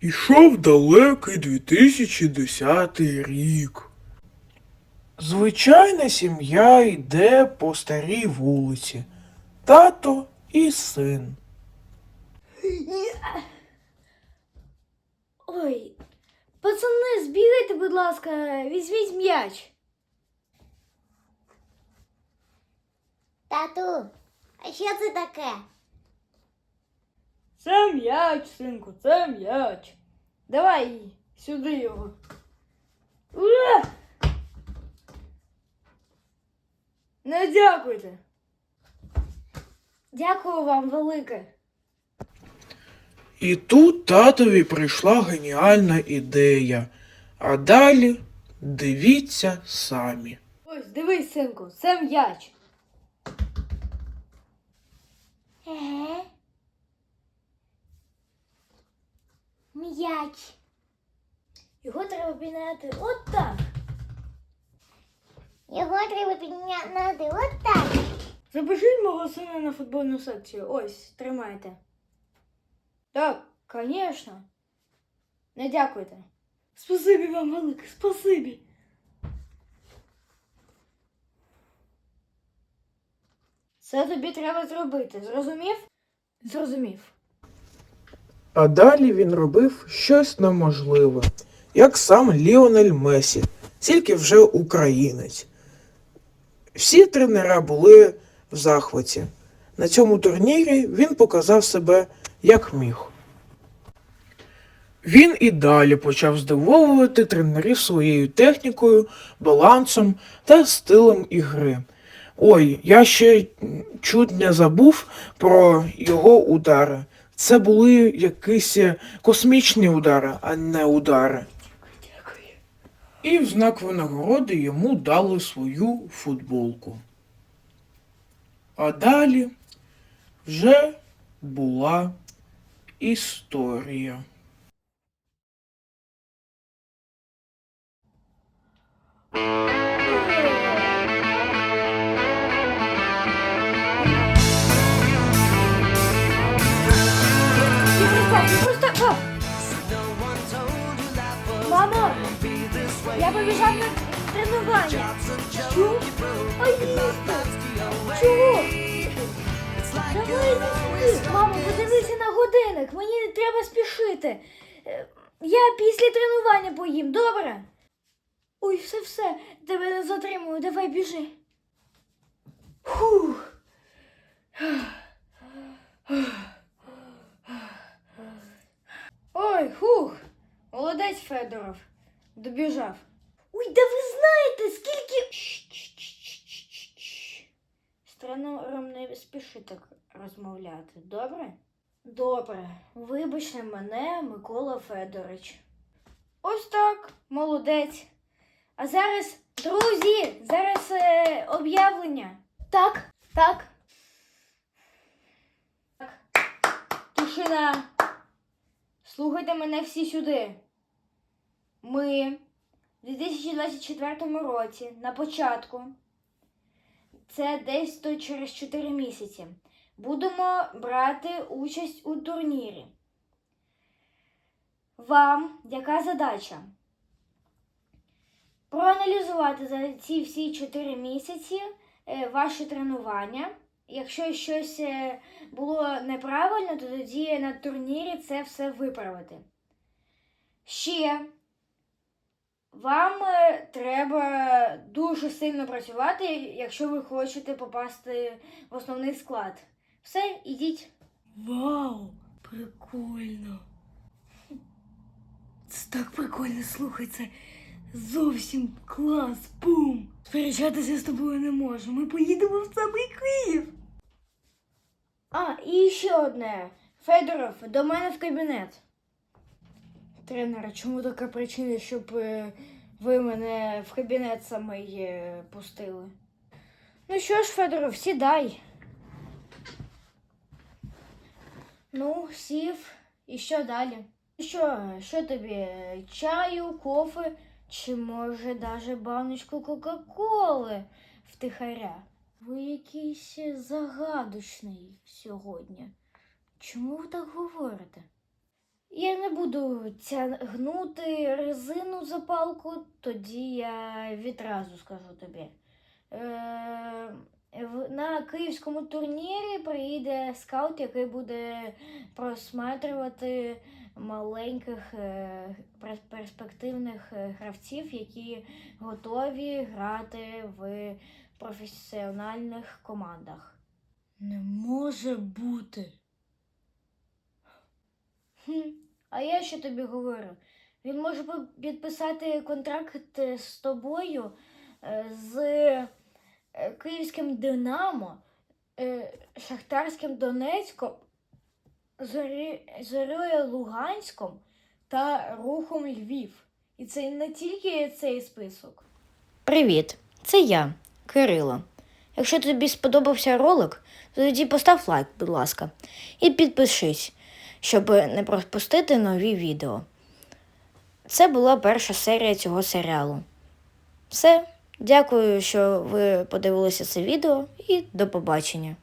Ішов далекий 2010 рік. Звичайна сім'я йде по старій вулиці. Тато і син. Ой, пацани, збігайте, будь ласка, візьміть м'яч. Тату, а що це таке? Це м'яч, синку, це м'яч. Давай сюди його. Ура! Не дякуйте. Дякую вам велике. І тут татові прийшла геніальна ідея. А далі дивіться самі. Ось, дивись, синку, це м'яч. Еге. М'яч. Його треба підняти так. Його треба підняти отак. Запишіть мого сина на футбольну секцію. Ось, тримайте. Так, звісно. Не дякуйте. Спасибі вам велике, спасибі. Це тобі треба зробити. Зрозумів? Зрозумів. А далі він робив щось неможливе, як сам Ліонель Месі, тільки вже українець. Всі тренера були в захваті. На цьому турнірі він показав себе як міг. Він і далі почав здивовувати тренерів своєю технікою, балансом та стилем ігри. Ой, я ще чуть не забув про його удари. Це були якісь космічні удари, а не удари. І в знак винагороди йому дали свою футболку. А далі вже була історія. Мамо, я побіжав на тренування. Що? Ой. Чого? Давай сюди. Мамо, подивися на годинник. Мені треба спішити. Е, Я після тренування поїм, добре? Ой, все, все, тебе не затримую, давай біжи. Фух. Ой, хух. Молодець Федоров. Добіжав. Ой, да ви знаєте, скільки. З тренером не спіши так розмовляти, добре? Добре. Вибачте мене, Микола Федорович. Ось так, молодець. А зараз, друзі, зараз е, об'явлення. Так, так. Так. Тишина. Слухайте мене всі сюди. Ми в 2024 році на початку, це десь то через 4 місяці, будемо брати участь у турнірі. Вам яка задача? Проаналізувати за ці всі 4 місяці е, ваші тренування. Якщо щось е, було неправильно, то тоді на турнірі це все виправити. Ще вам е, треба дуже сильно працювати, якщо ви хочете попасти в основний склад. Все, ідіть. Вау, прикольно. Це так прикольно, слухай, це зовсім клас, бум! Сперечатися з тобою не можу. Ми поїдемо в самий Київ. А, і ще одне. Федоров, до мене в кабінет. Тренер, чому така причина, щоб е, ви мене в кабінет самий е, пустили? Ну що ж, Федоров, сідай. Ну, сів. І що далі? Що, що тобі? Чаю, кофе чи може даже баночку Кока-Коли втихаря? Ви якийсь загадочний сьогодні. Чому ви так говорите? Я не буду тягнути резину за палку, тоді я відразу скажу тобі. Е, на київському турнірі приїде скаут, який буде просматрювати маленьких е, перспективних е, гравців, які готові грати в професіональних командах. Не може бути. Хм, а я що тобі говорю? Він може підписати контракт е, з тобою, е, з е, Київським Динамо, Шахтарським Донецьком. Зорою Луганськом та Рухом Львів. І це не тільки цей список. Привіт, це я, Кирило. Якщо тобі сподобався ролик, то тоді постав лайк, будь ласка, і підпишись, щоб не пропустити нові відео. Це була перша серія цього серіалу. Все, дякую, що ви подивилися це відео, і до побачення.